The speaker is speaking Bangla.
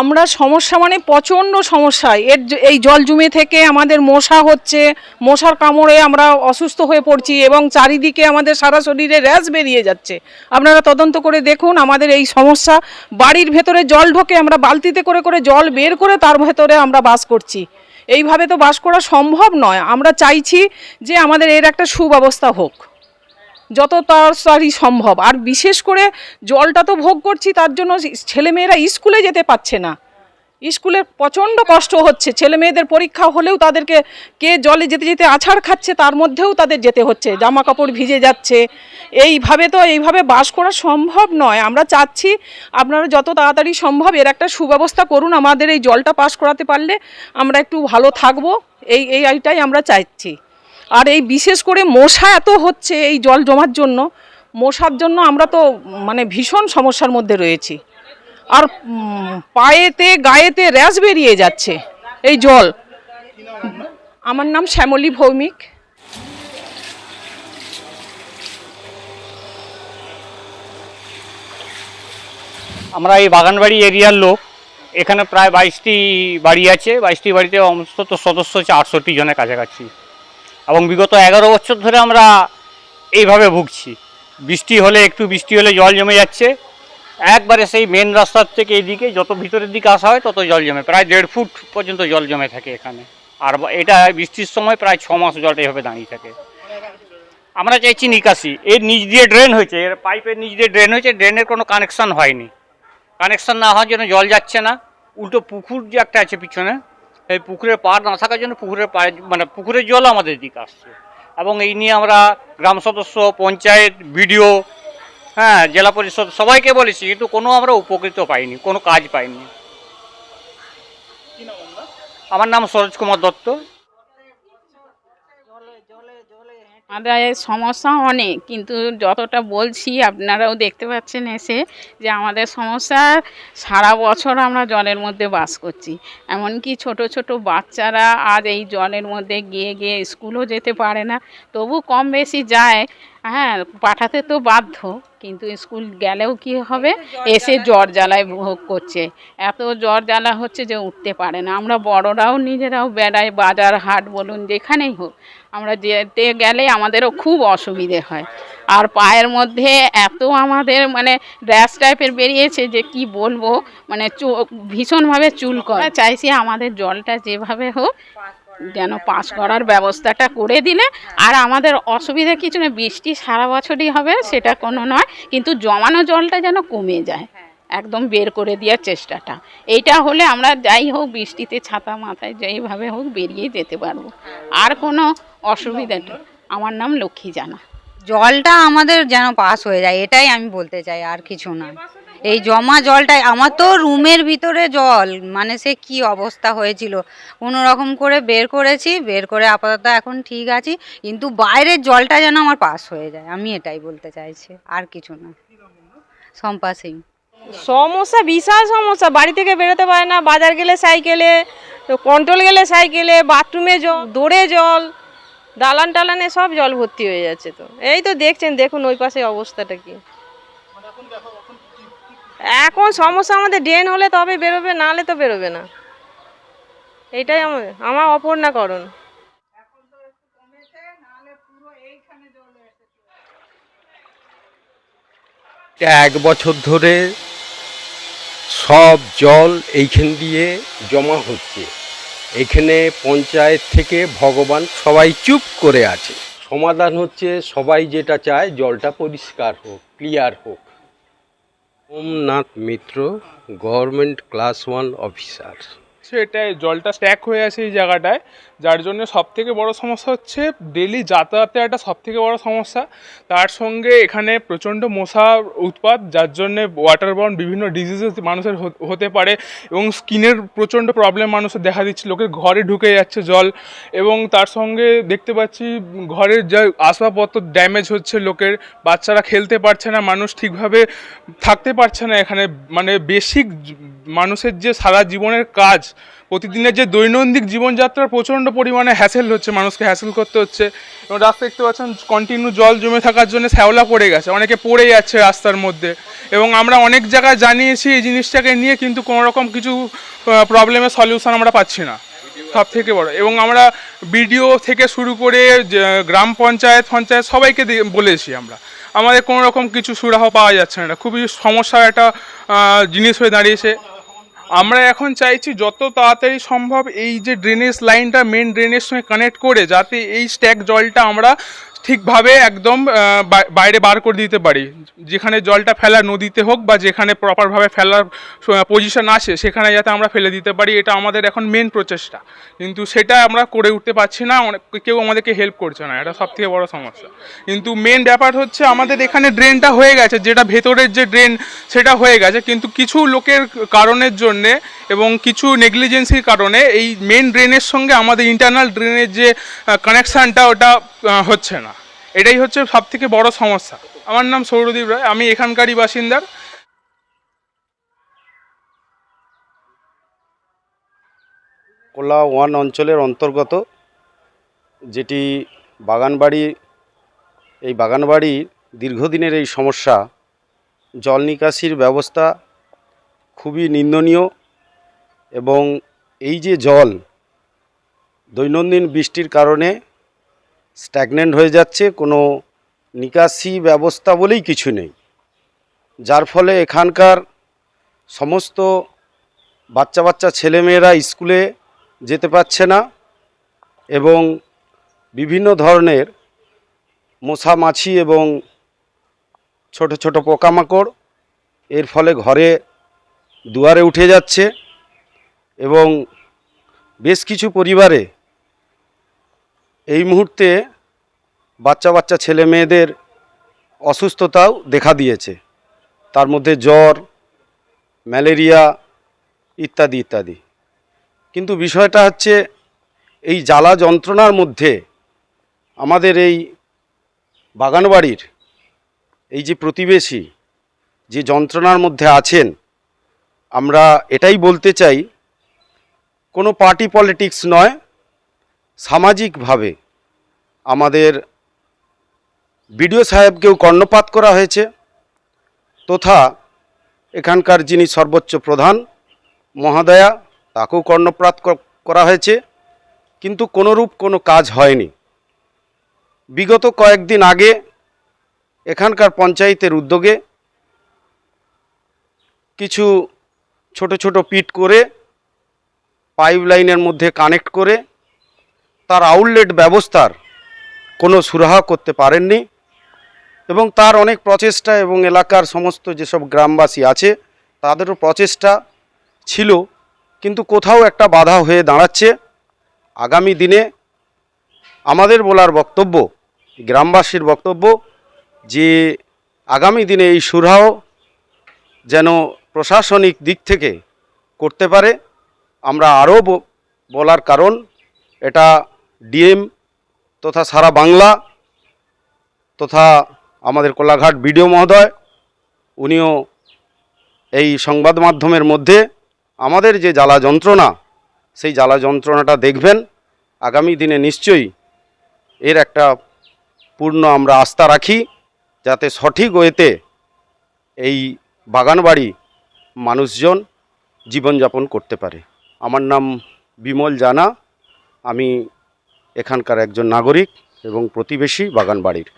আমরা সমস্যা মানে প্রচণ্ড সমস্যা। এর এই জল জমে থেকে আমাদের মশা হচ্ছে, মশার কামড়ে আমরা অসুস্থ হয়ে পড়ছি এবং চারিদিকে আমাদের সারা শরীরে র্যাশ বেরিয়ে যাচ্ছে। আপনারা তদন্ত করে দেখুন আমাদের এই সমস্যা। বাড়ির ভেতরে জল ঢোকে আমরা বালতিতে করে করে জল বের করে তার ভেতরে আমরা বাস করছি। এইভাবে তো বাস করা সম্ভব নয়। আমরা চাইছি যে আমাদের এর একটা সুব্যবস্থা হোক। যত তাড়াতাড়ি সম্ভব। আর বিশেষ করে জলটা তো ভোগ করছি, তার জন্য ছেলেমেয়েরা স্কুলে যেতে পারছে না। স্কুলে প্রচণ্ড কষ্ট হচ্ছে। ছেলে মেয়েদের পরীক্ষা হলেও তাদেরকে কে জলে যেতে যেতে আছাড় খাচ্ছে, তার মধ্যেও তাদের যেতে হচ্ছে। জামা কাপড় ভিজে যাচ্ছে। এইভাবে তো, এইভাবে বাস করা সম্ভব নয়। আমরা চাচ্ছি আপনারা যত তাড়াতাড়ি সম্ভব এর একটা সুব্যবস্থা করুন। আমাদের এই জলটা পাস করাতে পারলে আমরা একটু ভালো থাকব। এই এই এইটাই আমরা চাইছি। আর এই বিশেষ করে মশা এত হচ্ছে এই জল জমার জন্য, মশার জন্য আমরা তো মানে ভীষণ সমস্যার মধ্যে রয়েছি। আর পায়েতে, গায়েতে র্যাশ বেরিয়ে যাচ্ছে এই জল। আমার নাম শ্যামলী ভৌমিক। আমরা এই বাগানবাড়ি এরিয়ার লোক। এখানে প্রায় বাইশটি বাড়ি আছে। বাইশটি বাড়িতে অন্তত সদস্য হচ্ছে আটষট্টি জনের কাছাকাছি। এবং বিগত এগারো বছর ধরে আমরা এইভাবে ভুগছি। বৃষ্টি হলে, একটু বৃষ্টি হলে জল জমে যাচ্ছে। একবারে সেই মেন রাস্তার থেকে এইদিকে যত ভিতরের দিকে আসা হয়, তত জল জমে। প্রায় দেড় ফুট পর্যন্ত জল জমে থাকে এখানে। আর এটা বৃষ্টির সময় প্রায় ছ মাস জলটা এভাবে দাঁড়িয়ে থাকে। আমরা চাইছি নিকাশি। এর নিচ দিয়ে ড্রেন হয়েছে। এর পাইপের নিচ দিয়ে ড্রেন হয়েছে। ড্রেনের কোনো কানেকশান হয়নি। কানেকশান না হওয়ার জন্য জল যাচ্ছে না। উল্টো পুকুর যে একটা আছে পিছনে এই পুকুরের পাড় না থাকার জন্য পুকুরের পাড়ে মানে পুকুরের জল আমাদের দিকে আসছে। এবং এই নিয়ে আমরা গ্রাম সদস্য, পঞ্চায়েত, বিডিও হ্যাঁ জেলা পরিষদ সবাইকে বলেছি, কিন্তু কোনো আমরা উপকৃত পাইনি, কোনো কাজ পাইনি। আমার নাম সরোজ কুমার দত্ত। আমাদের সমস্যা অনেক কিন্তু যতটা বলছি আপনারাও দেখতে পাচ্ছেন এসে যে আমাদের সমস্যা সারা বছর আমরা জলের মধ্যে বাস করছি। এমনকি ছোট ছোট বাচ্চারা আজ এই জলের মধ্যে গিয়ে গিয়ে স্কুলও যেতে পারে না। তবু কম বেশি যায় হ্যাঁ পাঠাতে তো বাধ্য কিন্তু স্কুল গেলেও কি হবে? এসে জ্বর জ্বালায়। ভোগ করছে। এত জ্বর জ্বালা হচ্ছে যে উঠতে পারে না। আমরা বড়রাও নিজেরাও বেড়াই বাজার হাট বলুন যেখানেই হোক। আমরা যেতে গেলে আমাদেরও খুব অসুবিধে হয়। আর পায়ের মধ্যে এত আমাদের মানে র্যাশ টাইপের বেরিয়েছে যে কি বলব মানে ভীষণভাবে চুল করে। চাইছি আমাদের জলটা যেভাবে হোক যেন পাস করার ব্যবস্থাটা করে দিলে। আর আমাদের অসুবিধা কিছু না, বৃষ্টি সারা বছরই হবে, সেটা কোনো নয়, কিন্তু জমানো জলটা যেন কমে যায়। একদম বের করে দেওয়ার চেষ্টাটা। এইটা হলে আমরা যাই হোক, বৃষ্টিতে ছাতা মাথায় যেইভাবে হোক বেরিয়ে যেতে পারব। আর কোনো অসুবিধা নেই। আমার নাম লক্ষ্মী জানা। জলটা আমাদের যেন পাস হয়ে যায়, এটাই আমি বলতে চাই, আর কিছু না। এই জমা জলটাই, আমার তো রুমের ভিতরে জল মানে সে কি অবস্থা হয়েছিল। কোনো রকম করে বের করেছি, বের করে আপাতত এখন ঠিক আছি, কিন্তু বাইরের জলটা যেন আমার পাস হয়ে যায়, আমি এটাই বলতে চাইছি, আর কিছু না। শম্পা সিং। সমস্যা, বিশাল সমস্যা। বাড়ি থেকে বেরোতে পারে না, বাজার গেলে সাইকেলে কন্ট্রোল গেলে সাইকেলে বাথরুমে জল, দৌড়ে জল, দালান টালানে সব জল ভর্তি হয়ে যাচ্ছে তো। এই তো দেখছেন, দেখুন ওই পাশে অবস্থাটা কি। এখন সমস্যা আমাদের ড্রেন হলে তবে বেরোবে, নাহলে তো বেরোবে না। এইটাই আমার আমার অপর্ণাকরণ এক বছর ধরে সব জল এইখান দিয়ে জমা হচ্ছে। এখানে পঞ্চায়েত থেকে ভগবান সবাই চুপ করে আছে। সমাধান হচ্ছে, সবাই যেটা চায় জলটা পরিষ্কার হোক ক্লিয়ার হোক। Omnath Mitra government class one officer সেটাই জলটা স্ট্যাক হয়ে আছে এই জায়গাটায়, যার জন্য সব থেকে বড় সমস্যা হচ্ছে ডেলি যাতায়াতের একটা সব থেকে বড় সমস্যা। তার সঙ্গে এখানে প্রচণ্ড মশা উৎপাত, যার জন্যে ওয়াটার বাউন্ড বিভিন্ন ডিজিজেস মানুষের হতে পারে এবং স্কিনের প্রচণ্ড প্রবলেম মানুষের দেখা দিচ্ছে। লোকের ঘরে ঢুকে যাচ্ছে জল এবং তার সঙ্গে দেখতে পাচ্ছি ঘরের যা আসবাবপত্র ড্যামেজ হচ্ছে লোকের, বাচ্চারা খেলতে পারছে না, মানুষ ঠিকভাবে থাকতে পারছে না এখানে। মানে বেসিক মানুষের যে সারা জীবনের কাজ, প্রতিদিনের যে দৈনন্দিন জীবনযাত্রার প্রচণ্ড পরিমাণে হ্যাসেল হচ্ছে, মানুষকে হ্যাসেল করতে হচ্ছে। এবং রাস্তা দেখতে পাচ্ছেন কন্টিনিউ জল জমে থাকার জন্য শ্যাওলা পড়ে গেছে, অনেকে পড়ে যাচ্ছে রাস্তার মধ্যে। এবং আমরা অনেক জায়গায় জানিয়েছি এই জিনিসটাকে নিয়ে, কিন্তু কোনো রকম কিছু প্রবলেমের সলিউশন আমরা পাচ্ছি না। সব থেকে বড়। এবং আমরা বিডিও থেকে শুরু করে গ্রাম পঞ্চায়েত পঞ্চায়েত সবাইকে বলেছি আমরা, আমাদের কোনো রকম কিছু সুরাহ পাওয়া যাচ্ছে না। খুবই সমস্যার একটা জিনিস হয়ে দাঁড়িয়েছে। আমরা এখন চাইছি যত তাড়াতাড়ি সম্ভব এই যে ড্রেনেজ লাইনটা মেন ড্রেনের সঙ্গে কানেক্ট করে যাতে এই স্ট্যাক জলটা আমরা ঠিকভাবে একদম বাইরে বার করে দিতে পারি। যেখানে জলটা ফেলা নদীতে হোক বা যেখানে প্রপারভাবে ফেলার পজিশন আসে, সেখানে যাতে আমরা ফেলে দিতে পারি, এটা আমাদের এখন মেন প্রচেষ্টা। কিন্তু সেটা আমরা করে উঠতে পারছি না, অনেক, কেউ আমাদেরকে হেল্প করছে না, এটা সব থেকে বড় সমস্যা। কিন্তু মেন ব্যাপার হচ্ছে আমাদের এখানে ড্রেনটা হয়ে গেছে, যেটা ভেতরের যে ড্রেন সেটা হয়ে গেছে। কিন্তু কিছু লোকের কারণের জন্যে এবং কিছু নেগলিজেন্সির কারণে এই মেন ড্রেনের সঙ্গে আমাদের ইন্টারনাল ড্রেনের যে কানেকশানটা ওটা হচ্ছে না। এটাই হচ্ছে সব থেকে বড় সমস্যা। আমার নাম সৌরদীপ রায়, আমি এখানকারই বাসিন্দার। কোলা ওয়ান অঞ্চলের অন্তর্গত, যেটি বাগানবাড়ি, এই বাগানবাড়ির দীর্ঘদিনের এই সমস্যা, জল নিকাশির ব্যবস্থা খুবই নিন্দনীয় এবং এই যে জল, দৈনন্দিন বৃষ্টির কারণে স্ট্যাগনেন্ট হয়ে যাচ্ছে, কোনো নিকাশি ব্যবস্থা বলেই কিছু নেই। যার ফলে এখানকার সমস্ত বাচ্চা বাচ্চা ছেলেমেয়েরা স্কুলে যেতে পারছে না এবং বিভিন্ন ধরনের মশা মাছি এবং ছোট ছোট পোকামাকড় এর ফলে ঘরে দুয়ারে উঠে যাচ্ছে এবং বেশ কিছু পরিবারে এই মুহূর্তে বাচ্চা বাচ্চা ছেলে মেয়েদের অসুস্থতাও দেখা দিয়েছে। তার মধ্যে জ্বর, ম্যালেরিয়া ইত্যাদি ইত্যাদি। কিন্তু বিষয়টা হচ্ছে, এই জ্বালা যন্ত্রণার মধ্যে আমাদের এই বাগানবাড়ির এই যে প্রতিবেশী যে যন্ত্রণার মধ্যে আছেন, আমরা এটাই বলতে চাই, কোনো পার্টি পলিটিক্স নয় সামাজিকভাবে আমাদের বিডিও সাহেবকেও কর্ণপাত করা হয়েছে, তথা এখানকার যিনি সর্বোচ্চ প্রধান মহাদয়া, তাকেও কর্ণপ্রাত ক- করা হয়েছে, কিন্তু কোনোরূপ কোনো কাজ হয়নি। বিগত কয়েকদিন আগে এখানকার পঞ্চায়েতের উদ্যোগে কিছু ছোট ছোট পিট করে পাইপ লাইনের মধ্যে কানেক্ট করে তার আউটলেট ব্যবস্থার কোনো সুরাহা করতে পারেননি এবং তার অনেক প্রচেষ্টা এবং এলাকার সমস্ত যেসব গ্রামবাসী আছে, তাদেরও প্রচেষ্টা ছিল, কিন্তু কোথাও একটা বাধা হয়ে দাঁড়াচ্ছে। আগামী দিনে আমাদের বলার বক্তব্য, গ্রামবাসীর বক্তব্য যে আগামী দিনে এই সুরাহ যেন প্রশাসনিক দিক থেকে করতে পারে, আমরা আরও বলার কারণ, এটা ডিএম তথা সারা বাংলা তথা আমাদের কোলাঘাট বিডিও মহোদয়, উনিও এই সংবাদ মাধ্যমের মধ্যে আমাদের যে জ্বালা যন্ত্রণা, সেই জ্বালা যন্ত্রণাটা দেখবেন। আগামী দিনে নিশ্চয়ই এর একটা পূর্ণ আমরা আস্থা রাখি, যাতে সঠিক ওয়েতে এই বাগানবাড়ি মানুষজন জীবনযাপন করতে পারে। আমার নাম বিমল জানা, আমি এখানকার একজন নাগরিক এবং প্রতিবেশী বাগানবাড়ির।